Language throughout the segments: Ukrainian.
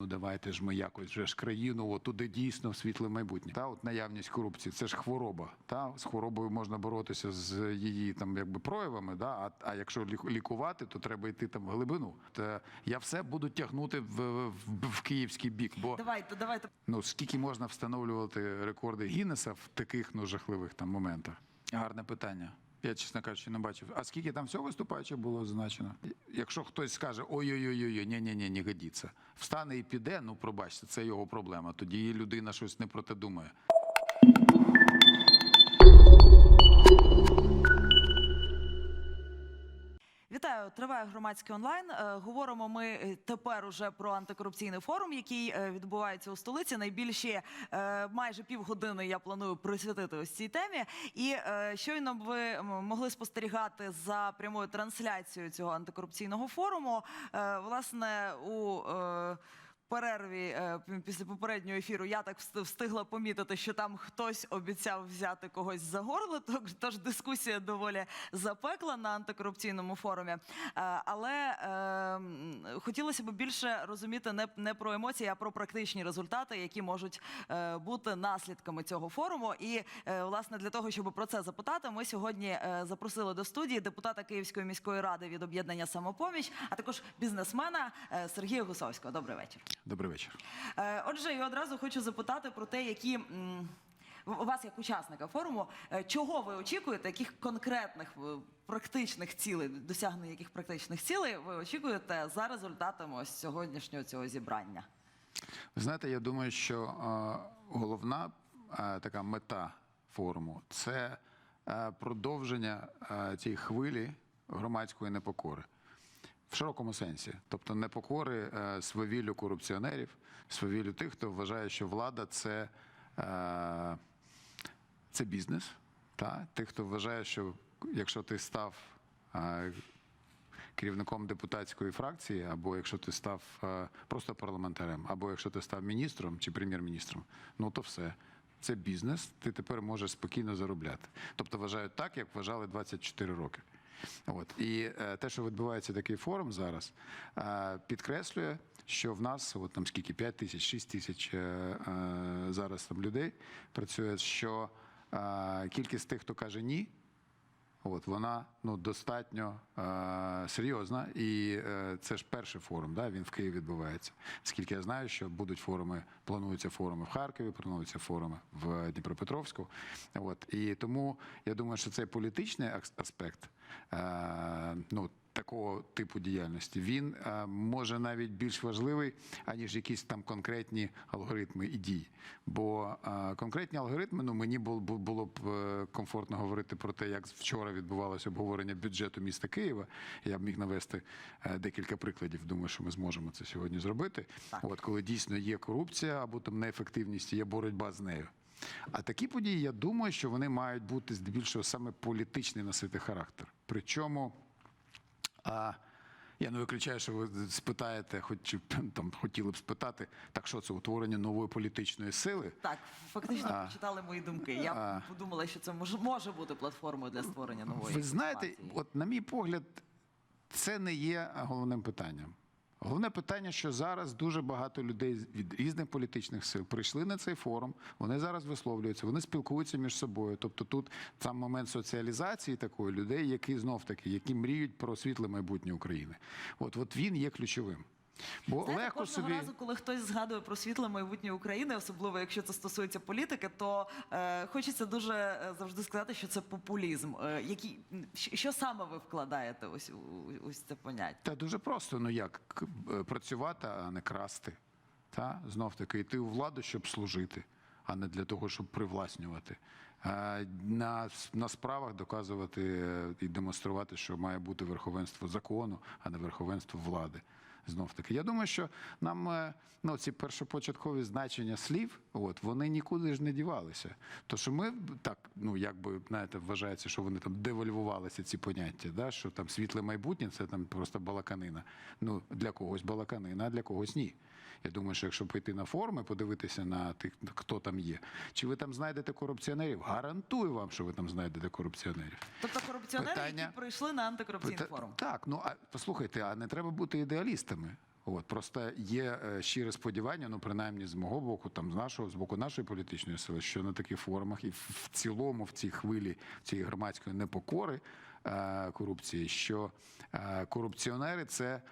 Ну давайте ж ми якось вже ж країну, от туди дійсно в світле майбутнє. Та от наявність корупції це ж хвороба. Та з хворобою можна боротися з її там якби проявами. Да? А, а якщо лікувати, то треба йти там в глибину. Та я все буду тягнути в, в, в київський бік. Бо Давайте, давайте. ну скільки можна встановлювати рекорди Гіннеса в таких ну жахливих там моментах? Гарне питання. Я, чесно кажучи, не бачив. А скільки там всього виступаючих було зазначено? Якщо хтось скаже ой-ой-ой, ні ні ні не годиться. Встане і піде, ну пробачте, це його проблема. Тоді людина щось не про те думає. Вітаю, триває громадський онлайн. Е, Говоримо ми е, тепер уже про антикорупційний форум, який е, відбувається у столиці. Найбільші майже півгодини я планую присвятити ось цій темі. І щойно ви могли спостерігати за прямою трансляцією цього антикорупційного форуму. Власне, у перерві е, після попереднього ефіру я так встигла помітити, що там хтось обіцяв взяти когось за горло. тож- дискусія доволі запекла на антикорупційному форумі. Е, Але е, хотілося б більше розуміти не, про емоції, а про практичні результати, які можуть е, бути наслідками цього форуму. І власне для того, щоб про це запитати, ми сьогодні запросили до студії депутата Київської міської ради від об'єднання самопоміч, а також бізнесмена Сергія Гусовського. Добрий вечір. Добрий вечір. Е, Отже, і одразу хочу запитати про те, які у вас як учасника форуму, е, чого ви очікуєте, яких конкретних е, практичних цілей, досягнення яких практичних цілей ви очікуєте за результатами ось сьогоднішнього цього зібрання? Ви знаєте, я думаю, що головна така мета форуму це продовження цієї хвилі громадської непокори. В широкому сенсі, тобто непокори е, свавіллю корупціонерів, свавіллю тих, хто вважає, що влада це, е, це бізнес. Та? Тих, хто вважає, що якщо ти став е, керівником депутатської фракції, або якщо ти став просто парламентарем, або якщо ти став міністром чи прем'єр-міністром, ну то все. Це бізнес, ти тепер можеш спокійно заробляти. Тобто вважають так, як вважали 24 роки. От і е, те, що відбувається такий форум зараз, е, підкреслює, що в нас от там скільки 5 тисяч, 6 тисяч е, зараз там людей працює, що кількість тих, хто каже ні, От вона ну достатньо е, серйозна, і е, це ж перший форум. Да, він в Києві відбувається. Скільки я знаю, що будуть форуми, плануються форуми в Харкові, плануються форуми в Дніпропетровську. От і тому я думаю, що цей політичний аспект ну, такого типу діяльності він е, може навіть більш важливий, аніж якісь там конкретні алгоритми і дії. Бо е, конкретні алгоритми, ну мені бу- бу- було б е, комфортно говорити про те, як вчора відбувалося обговорення бюджету міста Києва. Я б міг навести е, декілька прикладів. Думаю, що ми зможемо це сьогодні зробити. От коли дійсно є корупція або там неефективність, є боротьба з нею. А такі події, я думаю, що вони мають бути здебільшого саме політичний носити характер. Причому. А я не виключаю, що ви спитаєте, хоч там хотіли б спитати, так що це утворення нової політичної сили. Так, фактично А. прочитали мої думки. Я А. подумала, що це може, може бути платформою для створення нової. Ви знаєте, от на мій погляд, це не є головним питанням. Головне питання, що зараз дуже багато людей від різних політичних сил прийшли на цей форум. Вони зараз висловлюються, вони спілкуються між собою. Тобто, тут сам момент соціалізації такої людей, які знов таки, які мріють про світле майбутнє України. От, от він є ключовим. Бо Знаєте, легко кожного собі разу, коли хтось згадує про світле майбутнє України, особливо якщо це стосується політики, то е, хочеться дуже е, завжди сказати, що це популізм. Е, який, що, що саме ви вкладаєте ось у у- ось це поняття? Та дуже просто, ну як к- е, працювати, а не красти. Та? Знов таки йти у владу, щоб служити, а не для того, щоб привласнювати. Е, На, с- на справах доказувати е, і демонструвати, що має бути верховенство закону, а не верховенство влади. Знов таки. Я думаю, що нам е, ну, ці першопочаткові значення слів, от, вони нікуди ж не дівалися. То що ми так, ну якби знаєте, вважається, що вони там девальвувалися ці поняття, да, що там світле майбутнє це там просто балаканина. Ну для когось балаканина, а для когось ні. Я думаю, що якщо піти на форуми, подивитися на тих, хто там є, чи ви там знайдете корупціонерів, гарантую вам, що ви там знайдете корупціонерів. Тобто корупціонери, Питання- які прийшли на антикорупційний Та- форум. Так, ну а послухайте, а не треба бути ідеалістами. От просто є е, щире сподівання, ну принаймні з мого боку, там з нашого з боку нашої політичної сили, що на таких форумах і в цілому в цій хвилі цієї громадської непокори е, корупції, що е, корупціонери це,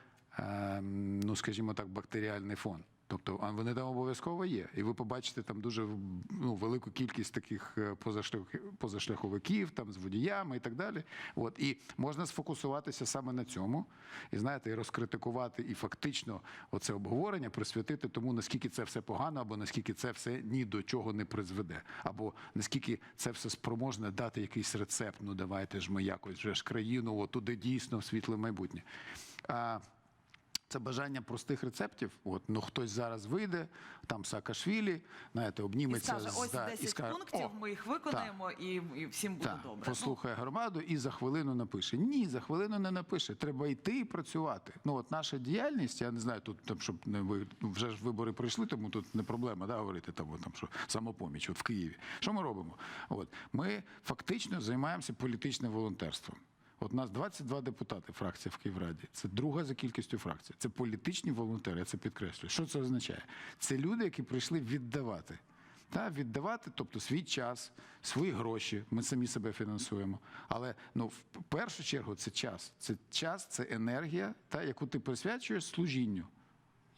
ну скажімо так, бактеріальний фон. Тобто а вони там обов'язково є, і ви побачите там дуже ну, велику кількість таких е, позашлях- позашляховиків, там з водіями і так далі. От і можна сфокусуватися саме на цьому, і знаєте, і розкритикувати, і фактично оце обговорення присвятити тому, наскільки це все погано, або наскільки це все ні до чого не призведе, або наскільки це все спроможне дати якийсь рецепт. Ну давайте ж ми якось вже ж країну, от туди дійсно в світле майбутнє. А, це бажання простих рецептів. От ну хтось зараз вийде, там Саакашвілі, знаєте, І обніметься скаже, ось да, 10 і скаже, пунктів, «О, ми їх виконаємо і, і всім буде так, добре. Ну, послухає громаду і за хвилину напише. Ні, за хвилину не напише. Треба йти і працювати. Ну от наша діяльність, я не знаю, тут там, щоб не ви ну, вже ж вибори прийшли, тому тут не проблема да, говорити там, там що самопоміч, от в Києві. Що ми робимо? От ми фактично займаємося політичним волонтерством. От нас 22 депутати, фракція в Київраді. Це друга за кількістю фракцій. Це політичні волонтери, я це підкреслюю. Що це означає? Це люди, які прийшли віддавати. Та віддавати, тобто свій час, свої гроші. Ми самі себе фінансуємо. Але ну в першу чергу це час. Це час, це енергія, та яку ти присвячуєш служінню.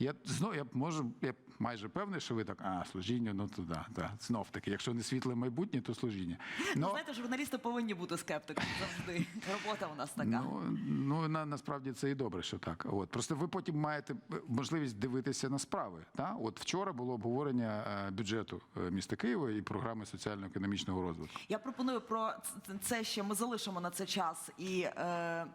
Я знову я можу, я майже певний, що ви так, а служіння, ну то да, да. знов таки. Якщо не світле майбутнє, то служіння. Ну, знаєте, журналісти повинні бути скептиками завжди. Робота у нас така. Ну, ну на, насправді це і добре, що так. От просто ви потім маєте е, можливість дивитися на справи. Та? От вчора було обговорення е, бюджету е, міста Києва і програми соціально-економічного розвитку. Я пропоную про це ще ми залишимо на це час і. Е,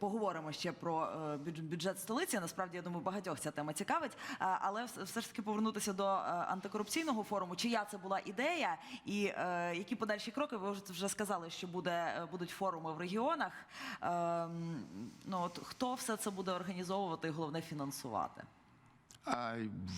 Поговоримо ще про е, бюджет столиці. Насправді, я думаю, багатьох ця тема цікавить. Е, Але все ж таки повернутися до е, антикорупційного форуму. Чия це була ідея, і е, які подальші кроки? Ви вже- сказали, що буде е, будуть форуми в регіонах. Е, ну от хто все це буде організовувати і головне фінансувати?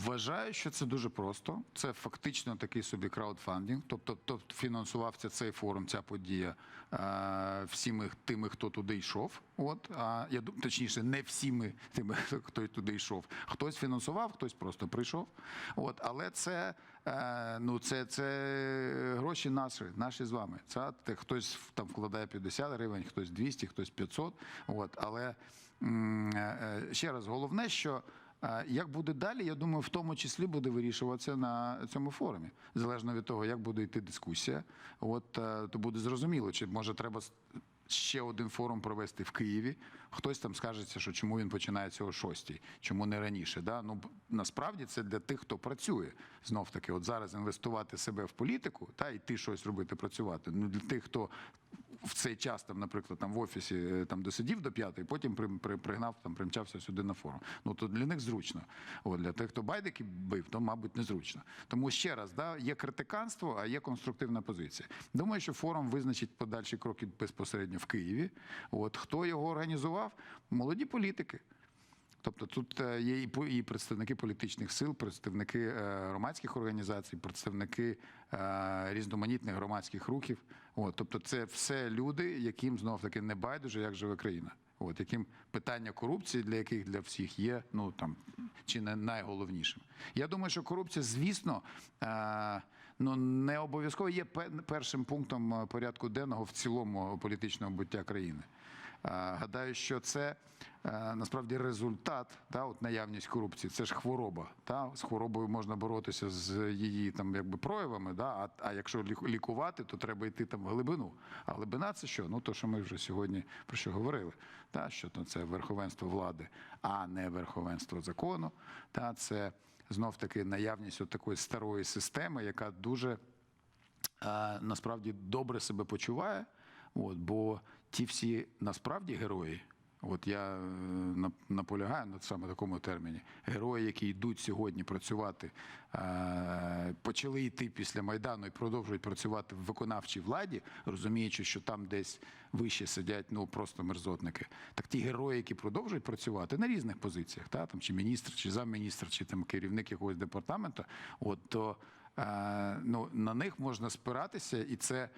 Вважаю, що це дуже просто. Це фактично такий собі краудфандинг. Тобто, тобто фінансувався цей форум, ця подія е, всіми тими, хто туди йшов. От а я точніше, не всіми тими, хто туди йшов. Хтось фінансував, хтось просто прийшов. От, але це. е, Ну, це, це гроші наші, наші з вами. Це хтось там вкладає 50 гривень, хтось 200, хтось 500. От, але е, ще раз, головне, що Як буде далі, я думаю, в тому числі буде вирішуватися на цьому форумі. Залежно від того, як буде йти дискусія, от е, то буде зрозуміло, чи може треба ще один форум провести в Києві. Хтось там скажеться, що чому він починається о шостій, чому не раніше. Да? Ну насправді це для тих, хто працює. Знов таки, от зараз інвестувати себе в політику та йти щось робити, працювати. Ну для тих, хто в цей час там, наприклад, там в офісі е, там досидів до п'ятої, потім при, при, пригнав, там примчався сюди на форум. Ну то для них зручно. От для тих, хто байдики бив, то мабуть незручно. Тому ще раз, да, є критиканство, а є конструктивна позиція. Думаю, що форум визначить подальші кроки безпосередньо в Києві. От хто його організував? Молоді політики. Тобто тут е, є і представники політичних сил, представники е, громадських організацій, представники е, різноманітних громадських рухів. От, тобто, це все люди, яким знов таки не байдуже, як живе країна. От яким питання корупції, для яких для всіх є, ну там чи не найголовнішим. Я думаю, що корупція, звісно, е, ну не обов'язково є пе- першим пунктом порядку денного в цілому політичного буття країни. Гадаю, що це е, насправді результат, та, от наявність корупції, це ж хвороба. Та? З хворобою можна боротися з її там, якби, проявами, да? а, а якщо лікувати, то треба йти там в глибину. А глибина це що? Ну, то, що ми вже сьогодні про що говорили, та? що то це верховенство влади, а не верховенство закону. Та? Це знов таки наявність от такої старої системи, яка дуже е, насправді добре себе почуває. От, бо ті всі насправді герої. От я е, наполягаю на саме такому терміні. Герої, які йдуть сьогодні працювати, е, почали йти після майдану і продовжують працювати в виконавчій владі, розуміючи, що там десь вище сидять ну просто мерзотники. Так ті герої, які продовжують працювати на різних позиціях, та там чи міністр, чи замміністр, чи там керівник якогось департаменту, от то е, ну на них можна спиратися, і це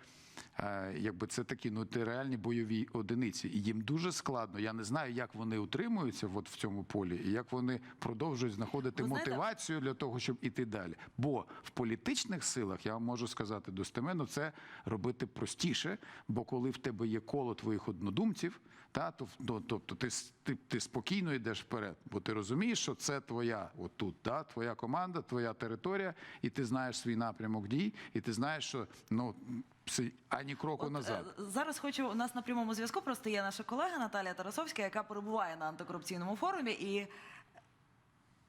якби це такі ну це реальні бойові одиниці, і їм дуже складно. Я не знаю, як вони утримуються от в цьому полі, і як вони продовжують знаходити Ви знаєте- мотивацію для того, щоб іти далі. Бо в політичних силах я вам можу сказати достеменно, це робити простіше. Бо коли в тебе є коло твоїх однодумців, та то ну, тобто ти, ти, ти спокійно йдеш вперед, бо ти розумієш, що це твоя отут, да, твоя команда, твоя територія, і ти знаєш свій напрямок дій, і ти знаєш, що ну ані кроку От, назад. е, Зараз хочу у нас на прямому зв'язку. Просто є наша колега Наталія Тарасовська, яка перебуває на антикорупційному форумі, і,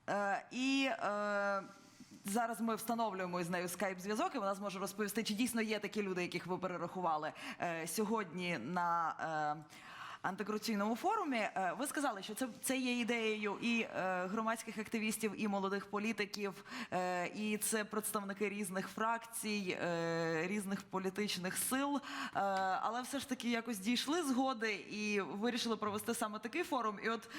е, і е, зараз ми встановлюємо із нею скайп-зв'язок, і вона зможе розповісти, чи дійсно є такі люди, яких ви перерахували сьогодні на. Антикорупційному форумі Е, ви сказали, що це, це є ідеєю і е, громадських активістів, і молодих політиків, е, і це представники різних фракцій, різних політичних сил. Але все ж таки якось дійшли згоди і вирішили провести саме такий форум. І от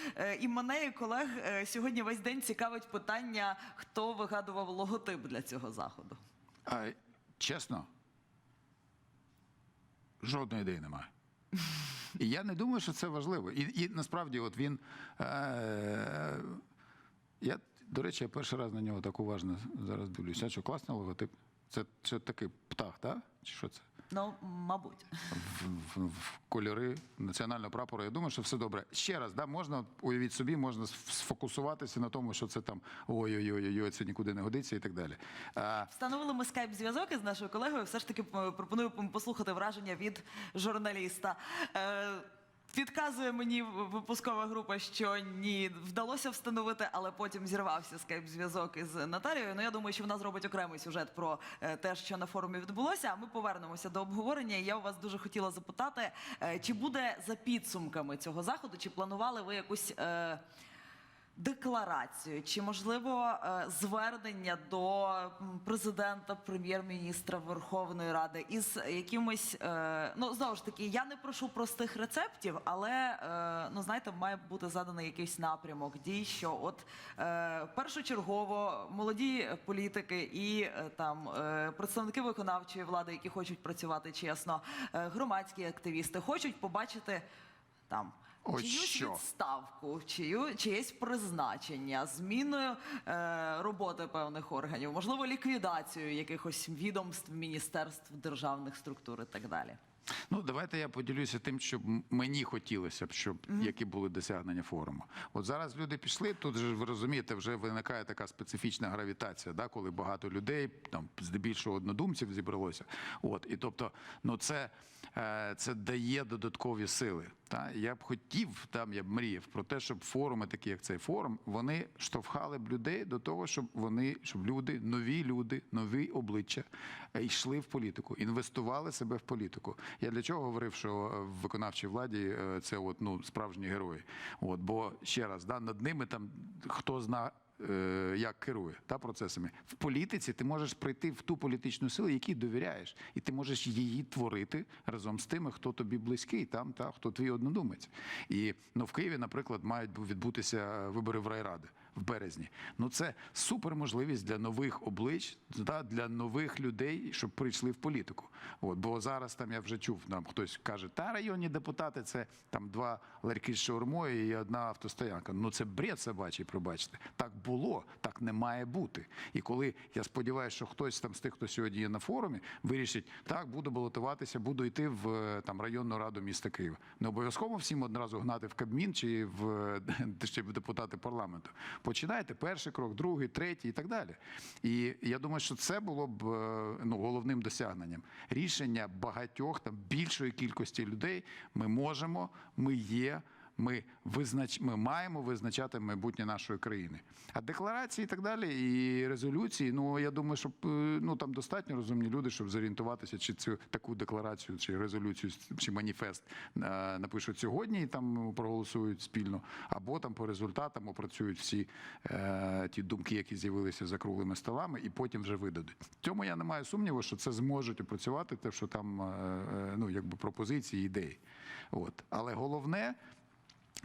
і мене, і колег сьогодні весь день цікавить питання, хто вигадував логотип для цього заходу. А, чесно, жодної ідеї немає. І я не думаю, що це важливо. І, і насправді, от він. Е, я, до речі, я перший раз на нього так уважно зараз дивлюся. Що класний логотип? Це, це такий птах, так? Чи що це? Ну, мабуть. В, в, в кольори національного прапора. Я думаю, що все добре. Ще раз, да, можна уявіть собі, можна сфокусуватися на тому, що це там ой-ой-ой, це нікуди не годиться і так далі. А, Встановили ми скайп-зв'язок із нашою колегою. Все ж таки пропоную послухати враження від журналіста. Підказує мені випускова група, що ні, вдалося встановити, але потім зірвався скайп-зв'язок із Наталією. Ну я думаю, що вона зробить окремий сюжет про е, те, що на форумі відбулося. А ми повернемося до обговорення. Я у вас дуже хотіла запитати, е, чи буде за підсумками цього заходу, чи планували ви якусь. е, Декларацію чи можливо е, звернення до президента, прем'єр-міністра Верховної Ради із якимось е, ну знову ж таки, я не прошу простих рецептів, але е, ну знаєте, має бути заданий якийсь напрямок дій, що от першочергово молоді політики і там представники виконавчої влади, які хочуть працювати чесно, громадські активісти хочуть побачити там. Ось чиюсь що. відставку, чию, чиєсь призначення, зміною е, роботи певних органів, можливо, ліквідацію якихось відомств, міністерств, державних структур і так далі. Ну, давайте я поділюся тим, що мені хотілося б, щоб які були досягнення форуму. От зараз люди пішли. Тут же ви розумієте, вже виникає така специфічна гравітація, да, коли багато людей, там здебільшого однодумців зібралося. От і тобто, ну це, е, це дає додаткові сили. Та я б хотів, там я б мріяв про те, щоб форуми, такі як цей форум, вони штовхали б людей до того, щоб вони, щоб люди, нові люди, нові обличчя е, йшли в політику, інвестували себе в політику. Я для чого говорив, що е, в виконавчій владі е, це от ну справжні герої. От бо ще раз, да, над ними там хто зна. е, Як керує та процесами в політиці, ти можеш прийти в ту політичну силу, якій довіряєш, і ти можеш її творити разом з тими, хто тобі близький, там та хто твій однодумець. І ну в Києві, наприклад, мають бу- відбутися вибори в райради в березні. Ну це супер можливість для нових облич, да, для нових людей, щоб прийшли в політику. От бо зараз там я вже чув, нам хтось каже, та районні депутати це там два ларьки з шаурмою і одна автостоянка. Ну це бред собачий, пробачте. Так було, так не має бути. І коли я сподіваюся, що хтось там з тих, хто сьогодні є на форумі, вирішить, так буду балотуватися, буду йти в там районну раду міста Києва. Не обов'язково всім одразу гнати в Кабмін чи в ще в депутати парламенту. Починайте перший крок, другий, третій і так далі. І я думаю, що це було б е, ну, головним досягненням. Рішення багатьох там більшої кількості людей ми можемо, ми є. Ми визнач... ми маємо визначати майбутнє нашої країни. А декларації і так далі, і резолюції. Ну я думаю, що е, ну там достатньо розумні люди, щоб зорієнтуватися, чи цю таку декларацію, чи резолюцію, чи маніфест е, напишуть сьогодні і там проголосують спільно, або там по результатам опрацюють всі е, ті думки, які з'явилися за круглими столами, і потім вже видадуть. Цьому я не маю сумніву, що це зможуть опрацювати, те, що там е, е, ну якби пропозиції, ідеї. От але головне.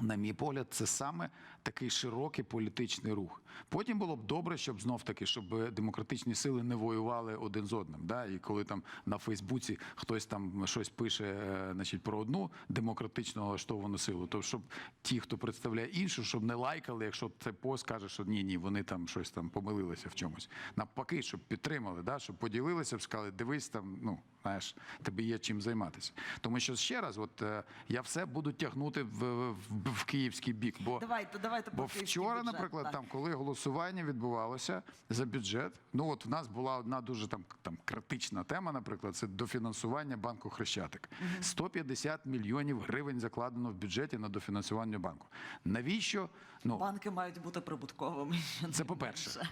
На мій погляд, це саме такий широкий політичний рух. Потім було б добре, щоб знов таки, щоб демократичні сили не воювали один з одним. Да? І коли там на Фейсбуці хтось там щось пише е, значить, про одну демократично налаштовану силу, то щоб ті, хто представляє іншу, щоб не лайкали, якщо цей пост каже, що ні, ні, вони там щось там помилилися в чомусь. Навпаки, щоб підтримали, да? щоб поділилися, б сказали, дивись там, ну знаєш, тобі є чим займатися. Тому що ще раз, от е, я все буду тягнути в, в, в київський бік, бо Давайте, давайте Бо вчора, бюджет, наприклад, так. там, коли голосування відбувалося за бюджет, ну от в нас була одна дуже там, там критична тема, наприклад, це дофінансування банку Хрещатик. 150 мільйонів гривень закладено в бюджеті на дофінансування банку. Навіщо? Ну, банки мають бути прибутковими. це по-перше.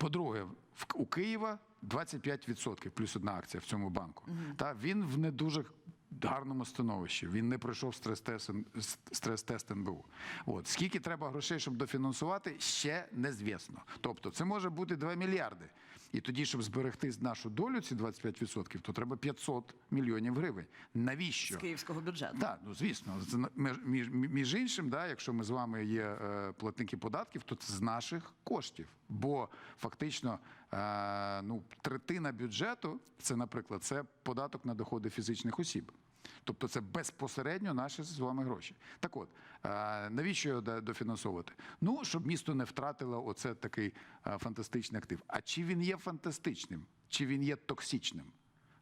По-друге, в- у Києва 25% плюс одна акція в цьому банку. Та він в не дуже гарному становищі. Він не пройшов стрес-тест, стрес-тест НБУ. От скільки треба грошей, щоб дофінансувати, ще незвісно. Тобто, це може бути 2 мільярди. І тоді, щоб зберегти нашу долю, ці 25%, то треба 500 мільйонів гривень. Навіщо? з київського бюджету. Так, ну звісно, між, між іншим, да, якщо ми з вами є е, платники податків, то це з наших коштів. Бо фактично е, ну, третина бюджету це, наприклад, це податок на доходи фізичних осіб. Тобто це безпосередньо наші з вами гроші. Так от, навіщо його дофінансовувати? Ну, щоб місто не втратило оце такий фантастичний актив. А чи він є фантастичним, чи він є токсичним?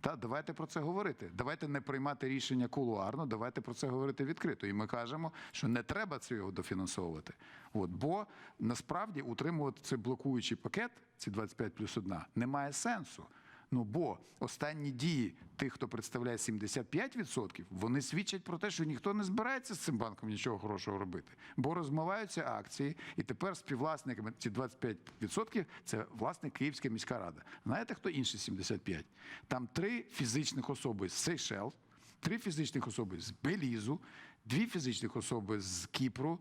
Та давайте про це говорити. Давайте не приймати рішення кулуарно, давайте про це говорити відкрито. І ми кажемо, що не треба цього дофінансовувати. От, бо насправді утримувати цей блокуючий пакет, ці 25 плюс 1, немає сенсу. Ну бо останні дії тих, хто представляє 75%, вони свідчать про те, що ніхто не збирається з цим банком нічого хорошого робити. Бо розмиваються акції, і тепер співвласниками ці 25% це власне Київська міська рада. Знаєте, хто інші 75%? Там три фізичних особи з Сейшел, три фізичних особи з Белізу, дві фізичних особи з Кіпру,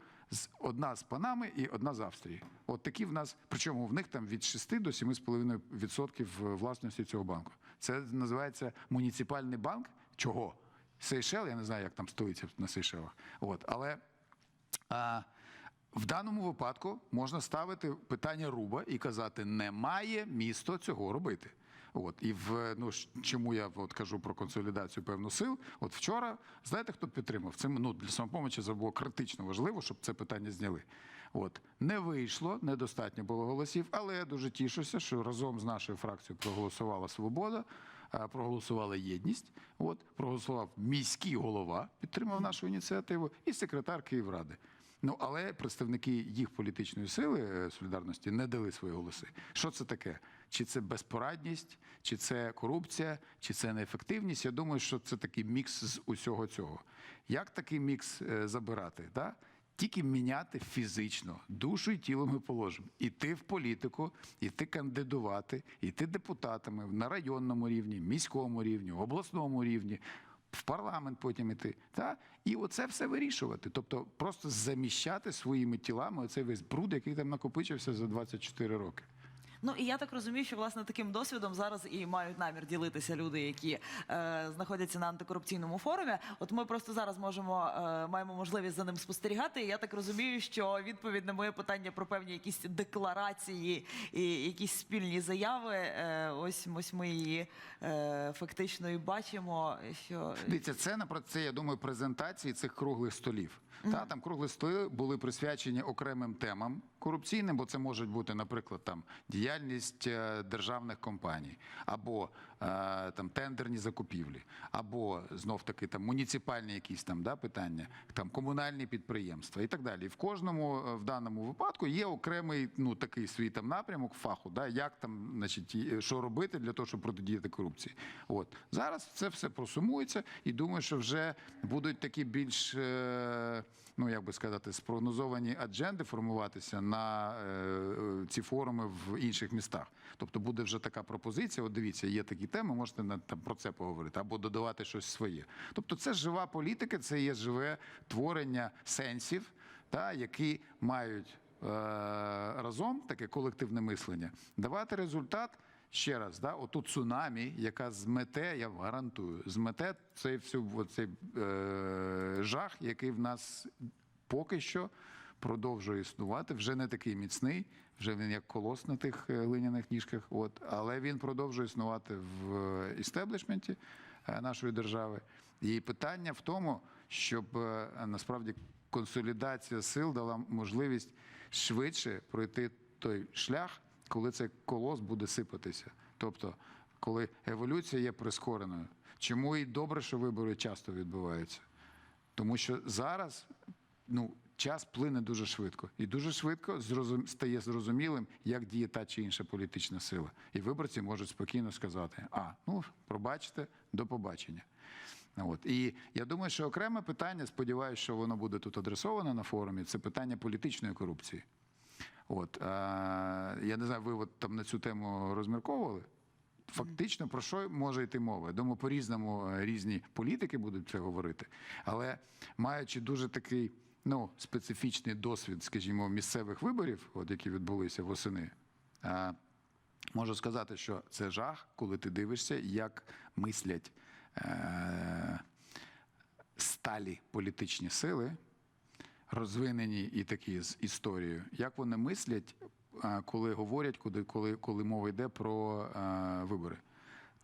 одна з Панами і одна з Австрії. От такі в нас, причому в них там від 6 до 7,5% власності цього банку. Це називається муніципальний банк. Чого? Сейшел, я не знаю, як там столиця на Сейшелах. От, але а, в даному випадку можна ставити питання руба і казати, не має місто цього робити. От і в ну чому я от кажу про консолідацію певну сил. От вчора, знаєте, хто підтримав? Це ну для самопомочі це було критично важливо, щоб це питання зняли. От не вийшло, недостатньо було голосів, але я дуже тішуся, що разом з нашою фракцією проголосувала свобода, проголосувала єдність. От проголосував міський голова, підтримав нашу ініціативу, і секретар Київради. Ну але представники їх політичної сили е, солідарності не дали свої голоси. Що це таке? Чи це безпорадність, чи це корупція, чи це неефективність? Я думаю, що це такий мікс з усього цього. Як такий мікс е, забирати? Да? Тільки міняти фізично душу і тіло ми положимо. Іти в політику, іти кандидувати, іти депутатами на районному рівні, міському рівні, обласному рівні, в парламент потім іти. Та? І оце все вирішувати. Тобто просто заміщати своїми тілами оцей весь бруд, який там накопичився за 24 роки. Ну і я так розумію, що власне таким досвідом зараз і мають намір ділитися люди, які е, знаходяться на антикорупційному форумі. От ми просто зараз можемо е, маємо можливість за ним спостерігати. І я так розумію, що відповідь на моє питання про певні якісь декларації і якісь спільні заяви. Е, ось ось ми її е, фактично і бачимо. Що Дивіться, це напра- це, я думаю, презентації цих круглих столів. Та там круглі столи були присвячені окремим темам корупційним, бо це можуть бути, наприклад, там діяльність е, державних компаній, або там тендерні закупівлі, або знов таки там муніципальні якісь там да, питання, там комунальні підприємства і так далі. І в кожному е, в даному випадку є окремий ну такий свій там напрямок фаху, да, як там, значить, е, що робити для того, щоб протидіяти корупції. От зараз це все просумується, і думаю, що вже будуть такі більш. е, Ну, як би сказати, спрогнозовані адженди формуватися на е, е, ці форуми в інших містах. Тобто буде вже така пропозиція. От дивіться, є такі теми, можете на там про це поговорити або додавати щось своє. Тобто, це жива політика, це є живе творення сенсів, та які мають е, разом таке колективне мислення, давати результат. Ще раз, да, оту цунамі, яка змете, я гарантую, змете цей всю оцей, е, жах, який в нас поки що продовжує існувати, вже не такий міцний, вже він як колос на тих е, глиняних ніжках. От, але він продовжує існувати в е, істеблішменті е, нашої держави. І питання в тому, щоб е, насправді консолідація сил дала можливість швидше пройти той шлях, коли цей колос буде сипатися. Тобто, коли еволюція є прискореною. Чому і добре, що вибори часто відбуваються? Тому що зараз ну, час плине дуже швидко. І дуже швидко зрозум... стає зрозумілим, як діє та чи інша політична сила. І виборці можуть спокійно сказати: а, ну, пробачте, до побачення. От. І я думаю, що окреме питання, сподіваюся, що воно буде тут адресовано на форумі, це питання політичної корупції. От, е, я не знаю, ви от там на цю тему розмірковували? Фактично, про що може йти мова? Думаю, по-різному е, різні політики будуть це говорити. Але маючи дуже такий ну, специфічний досвід, скажімо, місцевих виборів, от, які відбулися восени, можу сказати, що це жах, коли ти дивишся, як мислять е, сталі політичні сили, розвинені і такі з історією, як вони мислять, коли говорять, коли, коли, коли мова йде про е, вибори.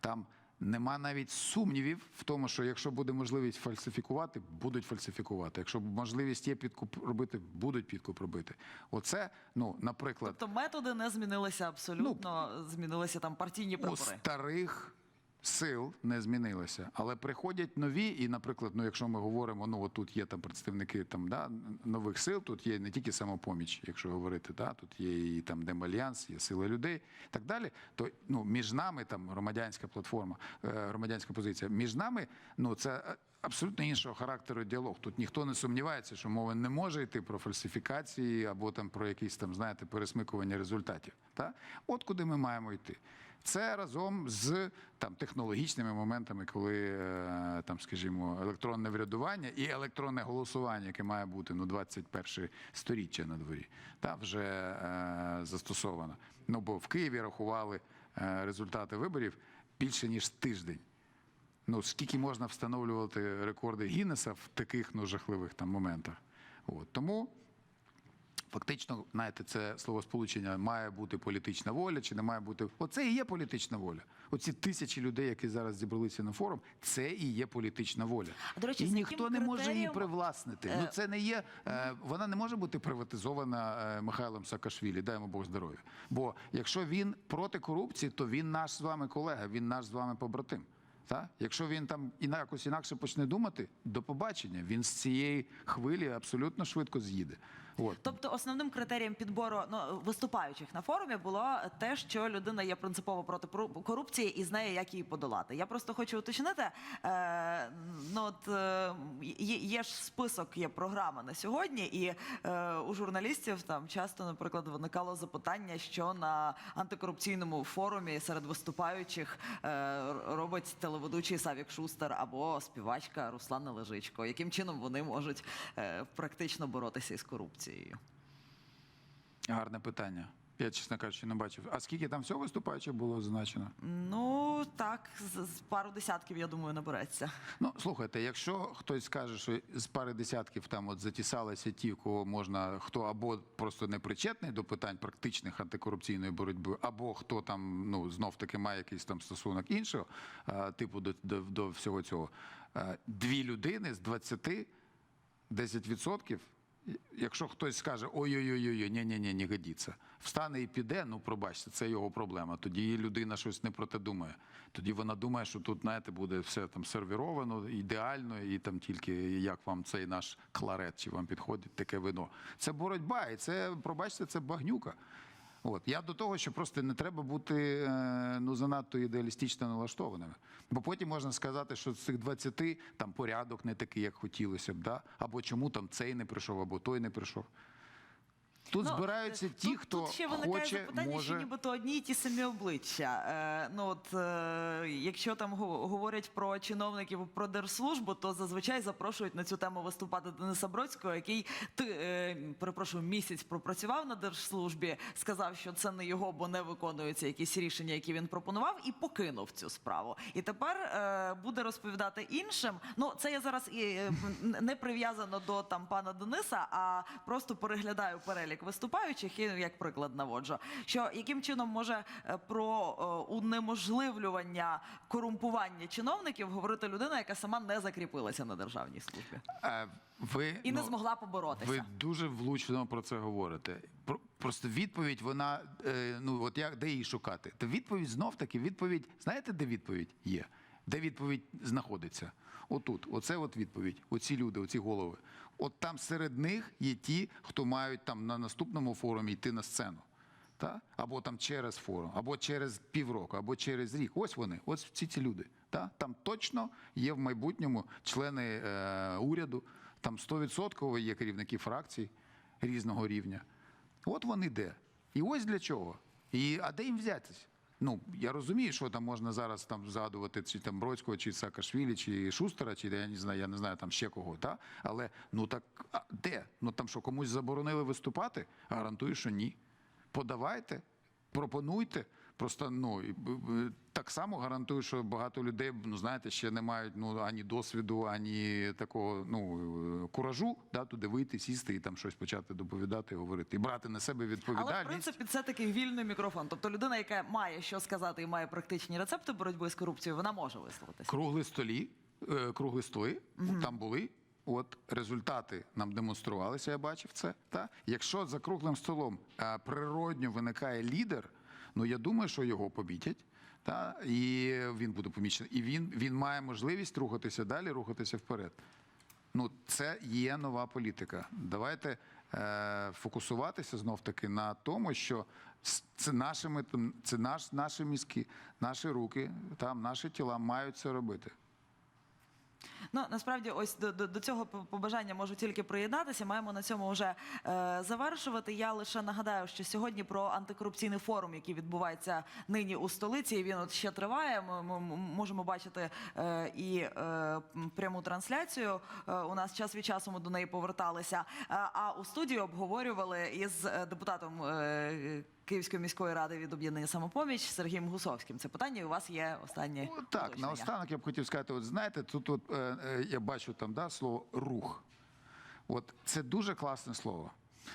Там нема навіть сумнівів в тому, що якщо буде можливість фальсифікувати, будуть фальсифікувати. Якщо можливість є підкуп робити, будуть підкуп робити. Оце, ну, наприклад, Тобто методи не змінилися абсолютно, змінилися там партійні у старих сил не змінилося, але приходять нові, і, наприклад, ну якщо ми говоримо, ну от тут є там представники там да нових сил, тут є не тільки самопоміч, якщо говорити, да, тут є і там Демальянс, є сила людей, так далі. То ну між нами там громадянська платформа, е, громадянська позиція. Між нами, ну це. е, Абсолютно іншого характеру діалог. Тут ніхто не сумнівається, що мова не може йти про фальсифікації або там про якісь там, знаєте, пересмикування результатів. Та? От куди ми маємо йти. Це разом з там технологічними моментами, коли е, там, скажімо, електронне врядування і електронне голосування, яке має бути ну 21 сторіччя на дворі, та вже е, застосовано. Ну бо в Києві рахували е, результати виборів більше ніж тиждень. Ну скільки можна встановлювати рекорди Гіннеса в таких ну жахливих там моментах? От тому. Фактично, знаєте, це словосполучення має бути політична воля чи не має бути. Оце і є політична воля. Оці тисячі людей, які зараз зібралися на форум, це і є політична воля. А, до речі, і ніхто не може її привласнити. Ну це не є. Е, вона не може бути приватизована е, Михайлом Саакашвілі, дай йому Бог здоров'я. Бо якщо він проти корупції, то він наш з вами колега, він наш з вами побратим. Та? Якщо він там іна- якось інакше почне думати, до побачення. Він з цієї хвилі абсолютно швидко з'їде. От. Тобто основним критерієм підбору ну, виступаючих на форумі було те, що людина є принципово проти корупції і знає, як її подолати. Я просто хочу уточнити. Е, ну от е, є ж список, є програма на сьогодні, і е, у журналістів там часто, наприклад, виникало запитання, що на антикорупційному форумі серед виступаючих е, робить телеведучий Савік Шустер або співачка Руслана Лежичко. Яким чином вони можуть е, практично боротися із корупцією? Гарне питання. Я, чесно кажучи, не бачив. А скільки там всього виступаючих було зазначено? Ну так, з, з пару десятків, я думаю, набереться. Ну, слухайте, якщо хтось скаже, що з пари десятків там от затісалися ті, кого можна, хто або просто не причетний до питань практичних антикорупційної боротьби, або хто там ну знов таки має якийсь там стосунок іншого е, типу до, до, до всього цього. Е, Дві людини з 20 10%, якщо хтось скаже ой-ой-ой, ні ні ні не годиться, встане і піде, ну пробачте, це його проблема. Тоді людина щось не про те думає. Тоді вона думає, що тут, знаєте, буде все там сервіровано ідеально, і там тільки як вам цей наш кларет, чи вам підходить таке вино. Це боротьба, і це, пробачте, це багнюка. От я до того, що просто не треба бути е, ну занадто ідеалістично налаштованими. Бо потім можна сказати, що з цих 20 там порядок не такий, як хотілося б, да? або чому там цей не прийшов, або той не прийшов. Тут Ну, збираються тут- ті, хто тут ще виникає хоче, запитання, може. що нібито одні й ті самі обличчя. Е, ну от е, якщо там го- говорять про чиновників про держслужбу, то зазвичай запрошують на цю тему виступати Дениса Бродського, який ти е, перепрошую місяць пропрацював на держслужбі, сказав, що це не його, бо не виконуються якісь рішення, які він пропонував, і покинув цю справу. І тепер е, буде розповідати іншим. Ну це я зараз і е, не прив'язано до там пана Дениса, а просто переглядаю перелік виступаючих і як приклад наводжу. Що яким чином може е, про е, унеможливлювання корумпування чиновників говорити людина, яка сама не закріпилася на державній службі Е, ви, і не ну, змогла поборотися. Ви дуже влучно про це говорите. Про- Просто відповідь, вона ну от як де її шукати? Та відповідь знов таки відповідь. Знаєте, де відповідь є? Де відповідь знаходиться? Отут, оце от відповідь. Оці люди, оці голови. От там серед них є ті, хто мають там на наступному форумі йти на сцену. Та? Або там через форум, або через півроку, або через рік. Ось вони, ось всі ці люди. Та? Там точно є в майбутньому члени е, уряду, там 100% є керівники фракцій різного рівня. От вони де. І ось для чого. І, а де їм взятись? Ну, я розумію, що там можна зараз там згадувати чи там Бродського, чи Саакашвілі, чи Шустера, чи я не знаю, я не знаю там ще кого, та? але ну так а де? Ну там що, комусь заборонили виступати? Гарантую, що ні. Подавайте, пропонуйте. Просто ну так само гарантую, що багато людей, ну знаєте, ще не мають ну ані досвіду, ані такого ну куражу, да, туди вийти, сісти і там щось почати доповідати, говорити, і брати на себе Але в відповідальність. принципі це такий вільний мікрофон. Тобто людина, яка має що сказати і має практичні рецепти боротьби з корупцією, вона може висловитися. Круглі столі, е, круглі столи там були. От результати нам демонструвалися, я бачив це. Та якщо за круглим столом е, природньо виникає лідер, ну я думаю, що його помітять. Та і він буде помічений. І він, він має можливість рухатися далі, рухатися вперед. Ну, це є нова політика. Давайте е, фокусуватися знов таки на тому, що це нашими це наш, наші мізки, наші руки, там наші тіла мають це робити. Ну насправді, ось до, до, до цього побажання можу тільки приєднатися. Маємо на цьому вже е, завершувати. Я лише нагадаю, що сьогодні про антикорупційний форум, який відбувається нині у столиці, він от ще триває. Ми, ми можемо бачити е, і е, пряму трансляцію. Е, у нас час від часу ми до неї поверталися. Е, а у студії обговорювали із е, депутатом. Е, Київської міської ради від об'єднання самопоміч Сергієм Гусовським. Це питання. і У вас є останнє От так, уточнення. наостанок я б хотів сказати: от знаєте, тут от, е, е, я бачу там да, слово рух. От це дуже класне слово.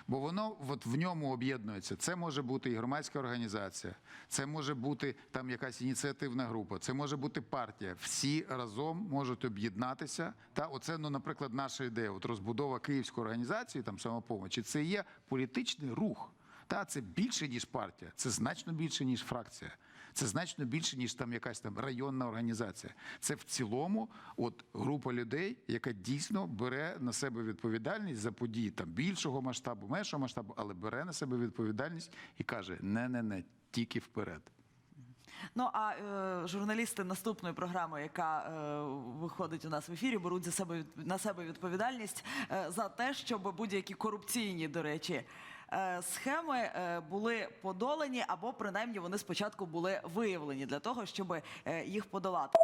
Бо воно от в ньому об'єднується. Це може бути і громадська організація, це може бути там якась ініціативна група, це може бути партія. Всі разом можуть об'єднатися. Та оце, ну, наприклад, наша ідея. От розбудова київської організації, там самопомочі, це є політичний рух. Та це більше ніж партія, це значно більше ніж фракція. Це значно більше, ніж там якась там районна організація. Це в цілому от група людей, яка дійсно бере на себе відповідальність за події там більшого масштабу, меншого масштабу, але бере на себе відповідальність і каже: не, не, не, тільки вперед. Ну а е, журналісти наступної програми, яка е, виходить у нас в ефірі, беруть за себе на себе відповідальність е, за те, щоб будь-які корупційні, до речі. Е, Схеми е, були подолані, або принаймні вони спочатку були виявлені для того, щоб е, їх подолати.